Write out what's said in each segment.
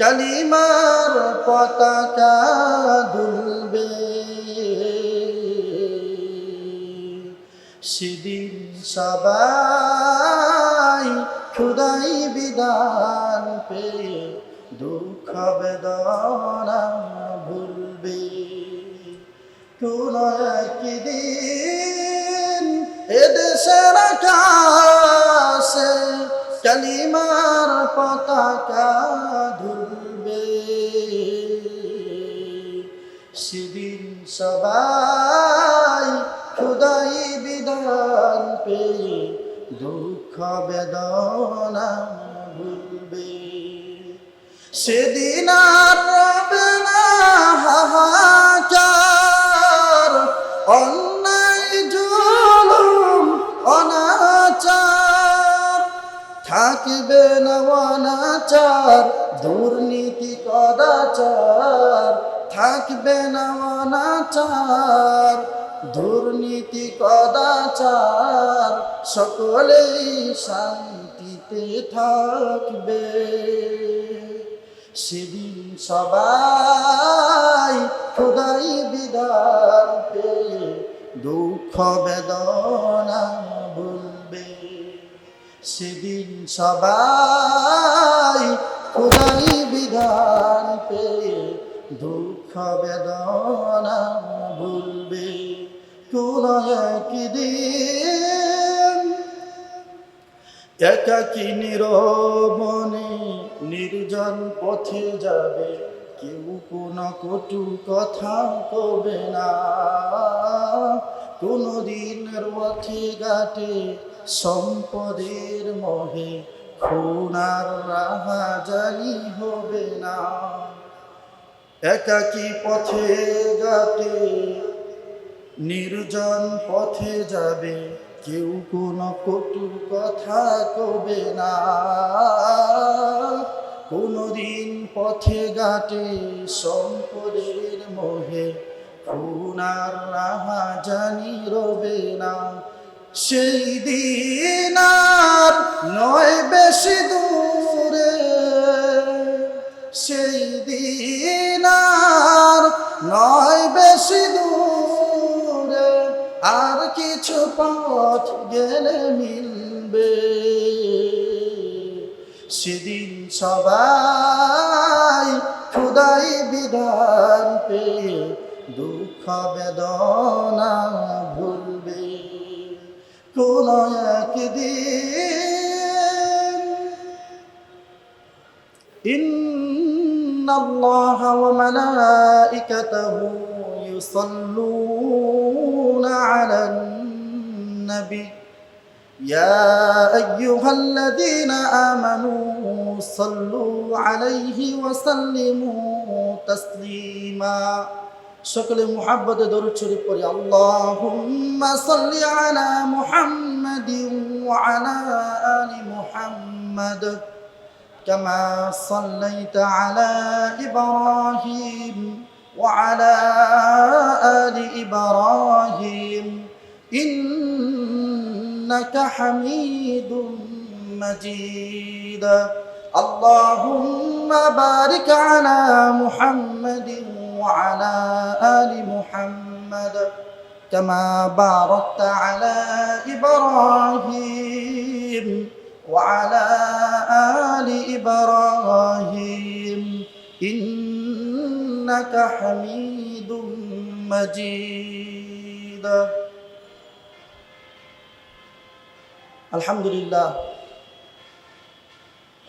কালিমার পতাকা দুলবে। সেদিন সবাই খুদাই বিধান পেয়ে দুঃখ বেদনা ভুলবে। কোন একদিন এদেশের আকাশে কালিমার পতাকা ধুলবে সেদিন সবাই খুদাই বিধান পেয়ে দুঃখ বেদনা ভুলবে। সেদিন আর রবে না হাহাকার অন্যায় থাকবে না অনাচার, দুর্নীতি কদাচার। থাকবে না অনাচার, দুর্নীতি কদাচার। সকলেই শান্তিতে থাকবে। সেদিন সবাই খুদাই পেয়ে দুঃখ বেদনা সেদিন সবাই খুদাই বিধান পেয়ে দুঃখ বেদনা ভুলবে। কোন একদিন একাকি নিরবনে নির্জন পথে যাবে। কেউ কোন কটু কথা কবে না। কোনো দিনের পথে ঘাটে সম্পদের মোহে খুনার রাহা জানি হবে না। একাকি পথে ঘাটে নির্জন পথে যাবে, কেউ কোনো কটু কথা কবে না। কোনদিন পথে ঘাটে সম্পদের মোহে খুনার রাহা জানি রবে না। সেই দিন নয় বেশি দূরে। সেই দিন নয় বেশি দূরে। আর কিছু পথ গেলে মিলবে। সেদিন সবাই খুদাই বিধান পেয়ে দুঃখ বেদনা ভুলবে কোন একদিন إن الله وملائكته يصلون على النبي يا أيها الذين آمنوا صلوا عليه وسلموا تسليما সকলে মুহাব্বতে দরুদ শরীফ পড়ি আল্লাহুম্মা সাল্লি আলা মুহাম্মাদিন ওয়া আলা আলি মুহাম্মাদ كما صليت على إبراهيم وعلى آل إبراهيم إنك حميد مجيد اللهم بارك على محمد وعلى آل محمد كما باركت على إبراهيم وعلى آل إبراهيم إنك حميد مجيد আলহামদুলিল্লাহ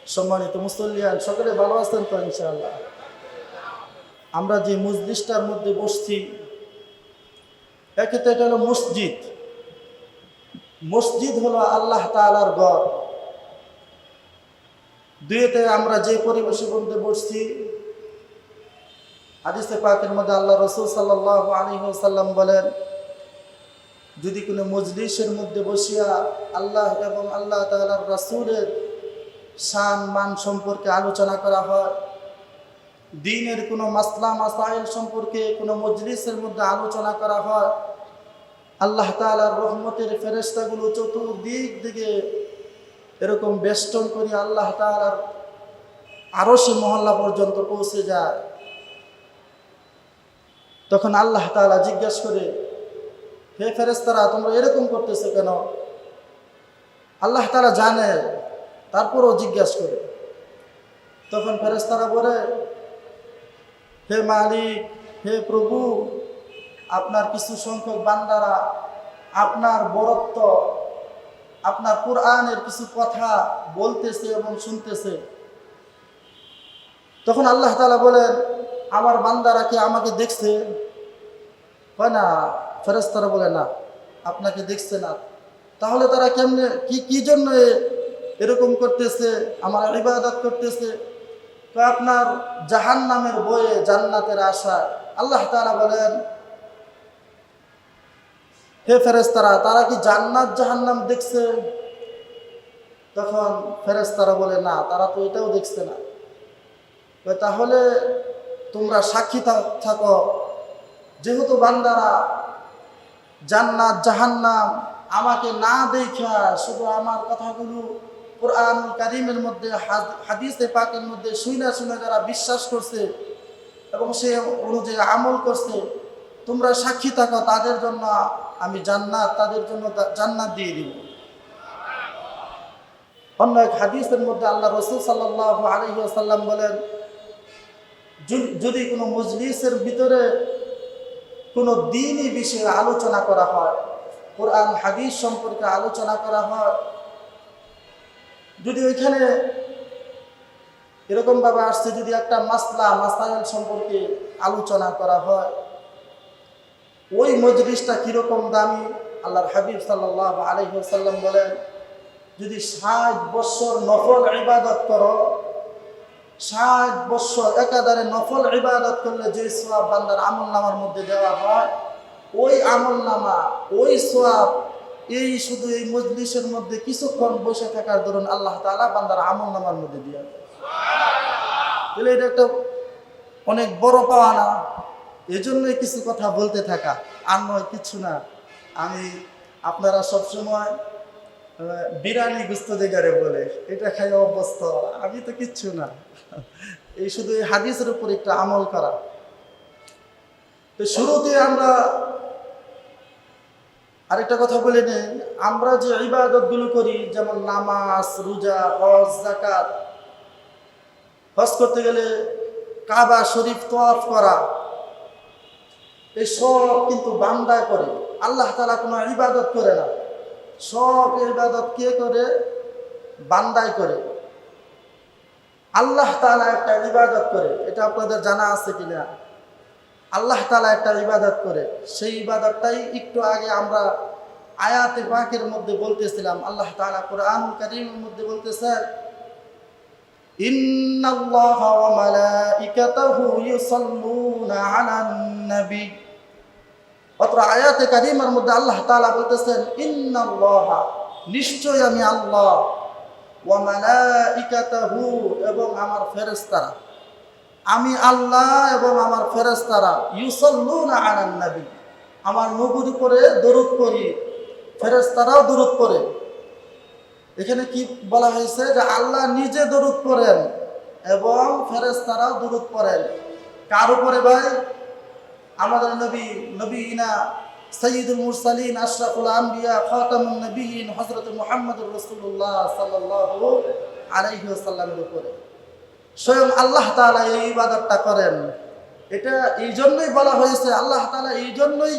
সম্মানিত মুসল্লিয়ান সকলে ভালো আছেন তো ইনশাআল্লাহ আমরা যে মসজিদটার মধ্যে বসছি, এক্ষেত্রে এটা হলো মসজিদ। মসজিদ হলো আল্লাহ তাআলার গড় দুয়েতে আমরা যে পরিবেশের মধ্যে বসছি, হাদিসে পাকের মধ্যে আল্লাহ রসুল সাল্লাহ আলী সাল্লাম বলেন, যদি কোনো মজলিসের মধ্যে বসিয়া আল্লাহ এবং আল্লাহ তালার রাসুলের শান মান সম্পর্কে আলোচনা করা হয় দিনের কোনো মাসলা, মাসাইল সম্পর্কে কোনো মজলিসের মধ্যে আলোচনা করা হয়। আল্লাহ তালার রহমতের ফেরেস্তাগুলো চতুর্দিক দিকে এরকম বেষ্টন করি আল্লাহ তাআলার আরও সে মহল্লা পর্যন্ত পৌঁছে যায়। তখন আল্লাহ তাআলা জিজ্ঞেস করে, হে ফেরেস্তারা তোমরা এরকম করতেছো কেন? আল্লাহ তাআলা জানে, তারপরও জিজ্ঞাসা করে। তখন ফেরেস্তারা বলে হে মালিক, হে প্রভু, আপনার কিছু সংখ্যক বান্দারা আপনার বরত্ব, আপনার কোরআনের কিছু কথা বলতেছে এবং শুনতেছে। তখন আল্লাহ তালা বলেন, আমার বান্দারা কি আমাকে দেখছে? হয় না ফেরেস্তারা বলে, না, আপনাকে দেখছে না। তাহলে তারা কেমনে, কি কি জন্য এরকম করতেছে? আমার ইবাদত করতেছে? তো আপনার জাহান নামের বয়ে জান্নাতের আশা আল্লাহ তাআলা বলেন, হে ফেরেস্তারা তারা কি জান্নাত জাহান্নাম দেখছে? তখন ফেরেস্তারা বলে, না, তারা তো এটাও দেখছে না। তাহলে তোমরা সাক্ষী থাকো। যেহেতু বান্দারা জান্নাত জাহান্নাম আমাকে না দেখা শুধু আমার কথাগুলো কোরআন কারিমের মধ্যে, হাদ- হাদিসে পাকের মধ্যে শুনে শুনে যারা বিশ্বাস করছে এবং সে অনুযায়ী আমল করছে, তোমরা সাক্ষী থাকো, তাদের জন্য আমি জান্নাত, তাদের জন্য জান্নাত দিয়ে দিব। অন্য এক হাদিসের মধ্যে আল্লাহ রসুল সাল্লাহ আলহি আসাল্লাম বলেন যদি কোনো মজলিসের ভিতরে কোনো দিনই বিষয়ে আলোচনা করা হয়, কোরআন, হাদিস সম্পর্কে আলোচনা করা হয় যদি ওইখানে এরকমভাবে আসছে যদি একটা মাসলা, মাসাইল সম্পর্কে আলোচনা করা হয়, ওই মজলিসটা কীরকম দামি? আল্লাহর হাবিব সাল্লাহ আলহিহাল্লাম বলেন, যদি ষাট বৎসর নফল ইবাদত করো, ষাট বৎসর একাধারে নফল ইবাদত করলে যে সোয়াব বান্দার আমল নামার মধ্যে দেওয়া হয়, ওই আমল নামা ওই সোয়াব এই শুধু এই মজলিসের মধ্যে কিছুক্ষণ বসে থাকার দরুন আল্লাহ তাআলা বান্দার আমল নামার মধ্যে দিয়ে তাহলে এটা একটা অনেক বড় পাওয়া না এজন্যই কিছু কথা বলতে থাকা আর নয় কিছু না। আমি আপনারা সবসময় আহ, বিরিয়ানি গুস্ত বলে এটা খাই অভ্যস্ত আমি তো কিচ্ছু না। এই শুধু এই হাদিসের উপর একটা আমল করা। তো শুরুতে আমরা আরেকটা কথা বলে নেই, আমরা যে ইবাদতগুলো করি, যেমন নামাজ, রোজা, হজ জাকাত হজ করতে গেলে কাবা শরীফ তোয়াফ করা এই সব কিন্তু বান্দায় করে। আল্লাহ তালা কোনো ইবাদত করে না। সব ইবাদত কে করে? বান্দায় করে। আল্লাহ তালা একটা ইবাদত করে। এটা আপনাদের জানা আছে কিনা? আল্লাহ তালা একটা ইবাদত করে সেই ইবাদতটাই একটু আগে আমরা আয়াতে পাকের মধ্যে বলতেছিলাম আল্লাহ তালা কোরআন করিমের মধ্যে বলতেছেন إن الله وملائكته يصلون على النبي অত্র আয়াতে কারিমার মধ্যে আল্লাহ তাআলা বলতেছেন ইন্নাল্লাহ নিশ্চয় আমি আল্লাহ ওয়া মালাইকাতাহু এবং আমার ফেরেশতারা আমি আল্লাহ এবং আমার ফেরেশতারা ইউসাল্লুনা আলান নবী। আমার নবুর উপরে দরুদ করি ফেরেশতারাও দরুদ করে এখানে কি বলা হয়েছে যে আল্লাহ নিজে দরুদ করেন এবং ফেরেশতারাও দরুদ করেন কার উপরে ভাই? আমাদের নবী নবী নবীনা সৈয়দুল মুরসালিন, আশরাফুল আম্বিয়া, খাতামুন নবীন হযরত মুহাম্মদুর রাসূলুল্লাহ সাল্লাল্লাহু আলাইহি ওয়াসাল্লামের উপরে। স্বয়ং আল্লাহ তাআলা এই ইবাদতটা করেন। এটা এই জন্যই বলা হয়েছে, আল্লাহ তালা এই জন্যই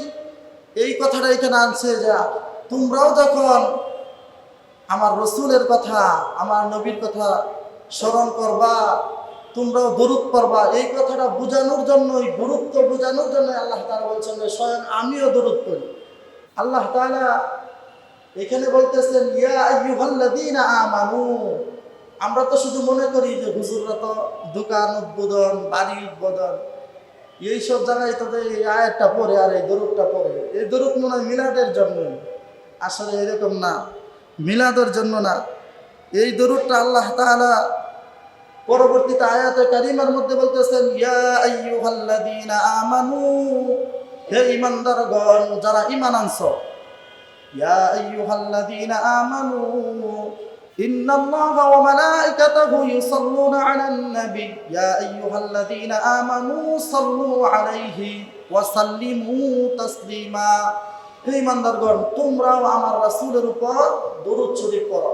এই কথাটা এখানে আনছে যে তোমরাও যখন আমার রসুলের কথা, আমার নবীর কথা স্মরণ করবা, তোমরাও দরুদ করবা এই কথাটা বোঝানোর জন্যই, গুরুত্ব বোঝানোর জন্য আল্লাহ তাআলা বলছেন যে স্বয়ং আমিও দরুদ করি আল্লাহ তাআলা এখানে বলতেছেন, ইয়া আমানু আমরা তো শুধু মনে করি যে হুজুররা তো দোকান উদ্বোধন, বাড়ি উদ্বোধন এই সব জায়গায় তাদের এই আয়াতটা পড়ে আর এই দরুদটা পড়ে। এই দরুদ মনে হয় মিলাদের জন্য। আসলে এরকম না। মিলাদের জন্য না। এই দরুদটা আল্লাহ তাআলা পরবর্তীতে আয়াতে কারিমার মধ্যে বলতেছেন, ইয়া আমানু, হে ঈমানদারগণ, যারা ঈমান আনছো, ইয়া আমানু إن الله وملائكته يصلون على النبي يا أيها الذين آمنوا صلوا عليه وسلموا تسليما হে ইমানদারগণ তোমরাও আমার রাসূলের উপর দরুদ শরীফ পড়ো